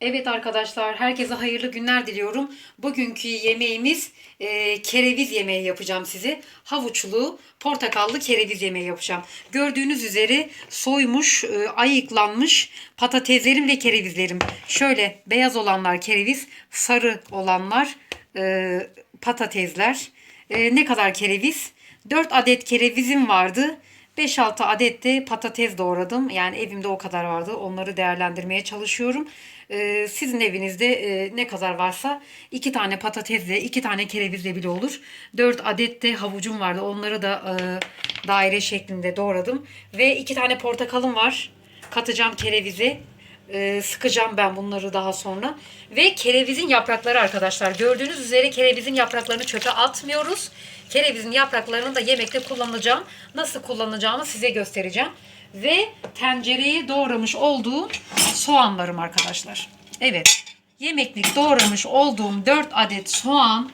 Evet arkadaşlar, herkese hayırlı günler diliyorum. Bugünkü yemeğimiz e, kereviz yemeği yapacağım size. Havuçlu, portakallı kereviz yemeği yapacağım. Gördüğünüz üzere soymuş, e, ayıklanmış patateslerim ve kerevizlerim. Şöyle beyaz olanlar kereviz, sarı olanlar e, patatesler. E, ne kadar kereviz? 4 adet kerevizim vardı. 5-6 adet de patates doğradım. Yani evimde o kadar vardı. Onları değerlendirmeye çalışıyorum. Ee, sizin evinizde e, ne kadar varsa 2 tane patatesle 2 tane kerevizle bile olur. 4 adet de havucum vardı. Onları da e, daire şeklinde doğradım. Ve 2 tane portakalım var. Katacağım kerevize. Ee, sıkacağım ben bunları daha sonra. Ve kerevizin yaprakları arkadaşlar. Gördüğünüz üzere kerevizin yapraklarını çöpe atmıyoruz. Kerevizin yapraklarını da yemekte kullanacağım. Nasıl kullanacağımı size göstereceğim. Ve tencereye doğramış olduğum soğanlarım arkadaşlar. Evet. Yemeklik doğramış olduğum 4 adet soğan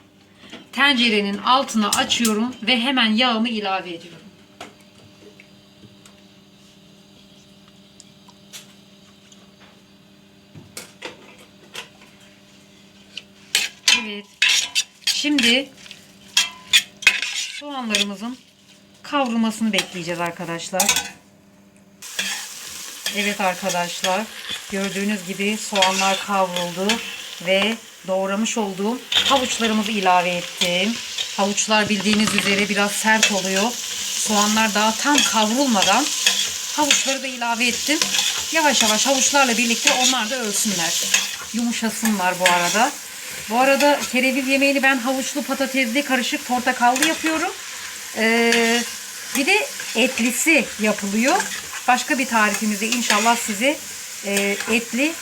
tencerenin altına açıyorum ve hemen yağımı ilave ediyorum. Evet. Şimdi soğanlarımızın kavrulmasını bekleyeceğiz arkadaşlar. Evet arkadaşlar. Gördüğünüz gibi soğanlar kavruldu ve doğramış olduğum havuçlarımızı ilave ettim. Havuçlar bildiğiniz üzere biraz sert oluyor. Soğanlar daha tam kavrulmadan havuçları da ilave ettim. Yavaş yavaş havuçlarla birlikte onlar da ölsünler. Yumuşasınlar bu arada. Bu arada kereviz yemeğini ben havuçlu patatesli karışık portakallı yapıyorum. Ee, bir de etlisi yapılıyor. Başka bir tarifimizde inşallah size e, etli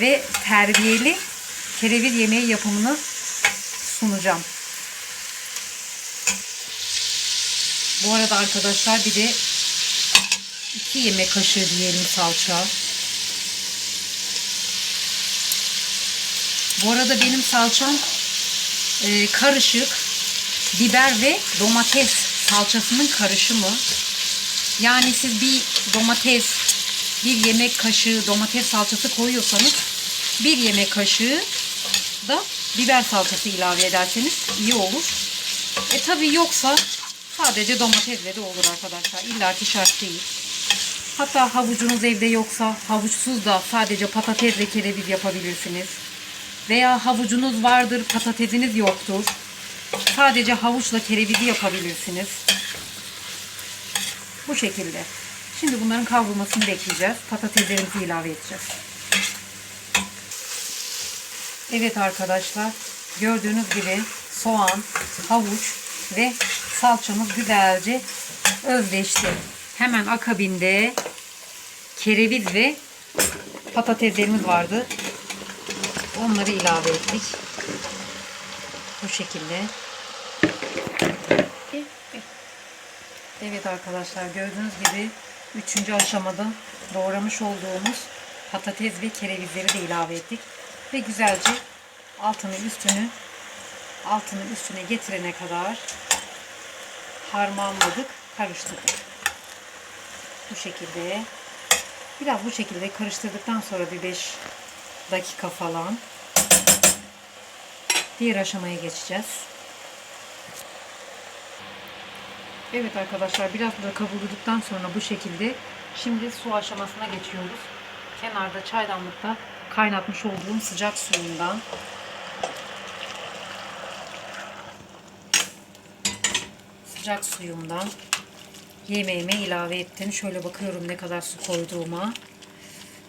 ve terbiyeli kereviz yemeği yapımını sunacağım. Bu arada arkadaşlar bir de 2 yemek kaşığı diyelim salça. Bu arada benim salçam e, karışık biber ve domates salçasının karışımı. Yani siz bir domates, bir yemek kaşığı domates salçası koyuyorsanız bir yemek kaşığı da biber salçası ilave ederseniz iyi olur. E tabi yoksa sadece domatesle de olur arkadaşlar. İlla ki şart değil. Hatta havucunuz evde yoksa havuçsuz da sadece patates ve kereviz yapabilirsiniz. Veya havucunuz vardır, patatesiniz yoktur. Sadece havuçla kerevizi yapabilirsiniz. Bu şekilde. Şimdi bunların kavrulmasını bekleyeceğiz. Patateslerimizi ilave edeceğiz. Evet arkadaşlar. Gördüğünüz gibi soğan, havuç ve salçamız güzelce özleşti. Hemen akabinde kereviz ve patateslerimiz vardı. Onları ilave ettik. Bu şekilde. Evet arkadaşlar gördüğünüz gibi üçüncü aşamada doğramış olduğumuz patates ve kerevizleri de ilave ettik. Ve güzelce altını üstünü altını üstüne getirene kadar harmanladık, karıştırdık. Bu şekilde biraz bu şekilde karıştırdıktan sonra bir 5 dakika falan diğer aşamaya geçeceğiz. Evet arkadaşlar biraz da kavurulduktan sonra bu şekilde şimdi su aşamasına geçiyoruz. Kenarda çaydanlıkta kaynatmış olduğum sıcak suyundan sıcak suyumdan yemeğime ilave ettim. Şöyle bakıyorum ne kadar su koyduğuma.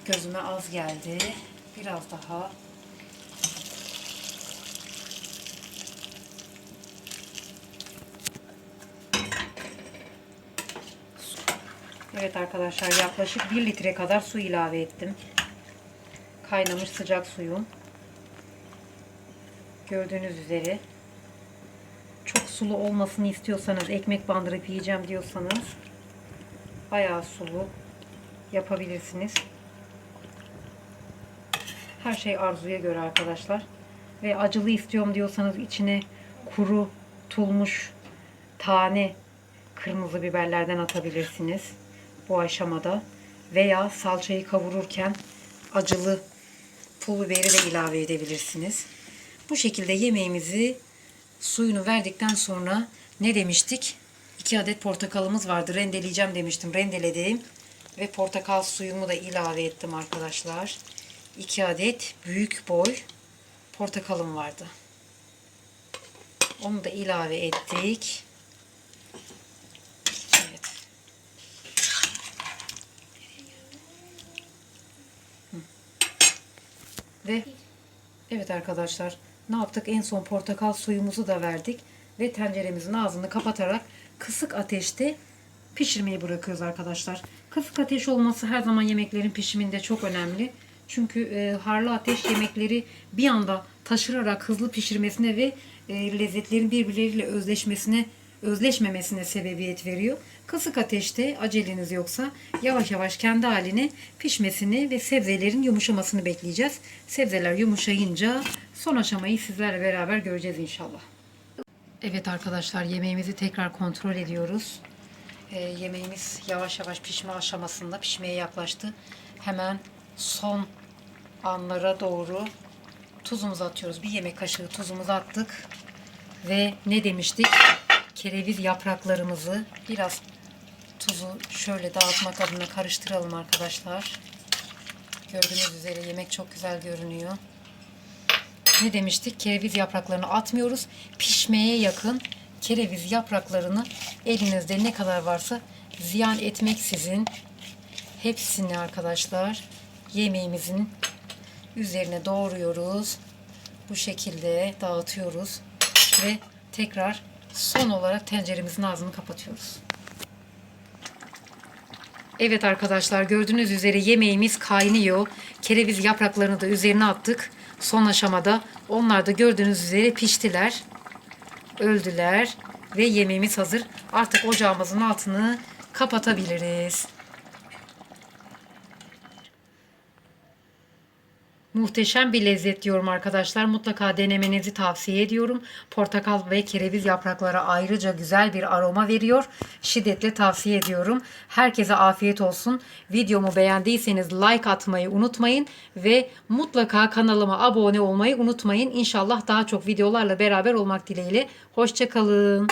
Gözüme az geldi. Biraz daha Evet arkadaşlar yaklaşık 1 litre kadar su ilave ettim. Kaynamış sıcak suyum. Gördüğünüz üzere. Çok sulu olmasını istiyorsanız, ekmek bandırıp yiyeceğim diyorsanız bayağı sulu yapabilirsiniz. Her şey arzuya göre arkadaşlar. Ve acılı istiyorum diyorsanız içine kuru, tulmuş, tane kırmızı biberlerden atabilirsiniz bu aşamada. Veya salçayı kavururken acılı pul biberi de ilave edebilirsiniz. Bu şekilde yemeğimizi suyunu verdikten sonra ne demiştik? 2 adet portakalımız vardı. Rendeleyeceğim demiştim. Rendeledim. Ve portakal suyumu da ilave ettim arkadaşlar. 2 adet büyük boy portakalım vardı. Onu da ilave ettik. Evet. Ve evet arkadaşlar ne yaptık? En son portakal suyumuzu da verdik ve tenceremizin ağzını kapatarak kısık ateşte pişirmeyi bırakıyoruz arkadaşlar. Kısık ateş olması her zaman yemeklerin pişiminde çok önemli. Çünkü e, harlı ateş yemekleri bir anda taşırarak hızlı pişirmesine ve e, lezzetlerin birbirleriyle özleşmesine özleşmemesine sebebiyet veriyor. Kısık ateşte aceleniz yoksa yavaş yavaş kendi haline pişmesini ve sebzelerin yumuşamasını bekleyeceğiz. Sebzeler yumuşayınca son aşamayı sizlerle beraber göreceğiz inşallah. Evet arkadaşlar yemeğimizi tekrar kontrol ediyoruz. Ee, yemeğimiz yavaş yavaş pişme aşamasında pişmeye yaklaştı. Hemen son anlara doğru tuzumuzu atıyoruz. Bir yemek kaşığı tuzumuzu attık. Ve ne demiştik? Kereviz yapraklarımızı biraz tuzu şöyle dağıtmak adına karıştıralım arkadaşlar. Gördüğünüz üzere yemek çok güzel görünüyor. Ne demiştik? Kereviz yapraklarını atmıyoruz. Pişmeye yakın kereviz yapraklarını elinizde ne kadar varsa ziyan etmeksizin hepsini arkadaşlar yemeğimizin üzerine doğruyoruz. Bu şekilde dağıtıyoruz ve tekrar son olarak tenceremizin ağzını kapatıyoruz. Evet arkadaşlar gördüğünüz üzere yemeğimiz kaynıyor. Kereviz yapraklarını da üzerine attık. Son aşamada onlar da gördüğünüz üzere piştiler. Öldüler ve yemeğimiz hazır. Artık ocağımızın altını kapatabiliriz. Muhteşem bir lezzet diyorum arkadaşlar. Mutlaka denemenizi tavsiye ediyorum. Portakal ve kereviz yaprakları ayrıca güzel bir aroma veriyor. Şiddetle tavsiye ediyorum. Herkese afiyet olsun. Videomu beğendiyseniz like atmayı unutmayın ve mutlaka kanalıma abone olmayı unutmayın. İnşallah daha çok videolarla beraber olmak dileğiyle. Hoşçakalın.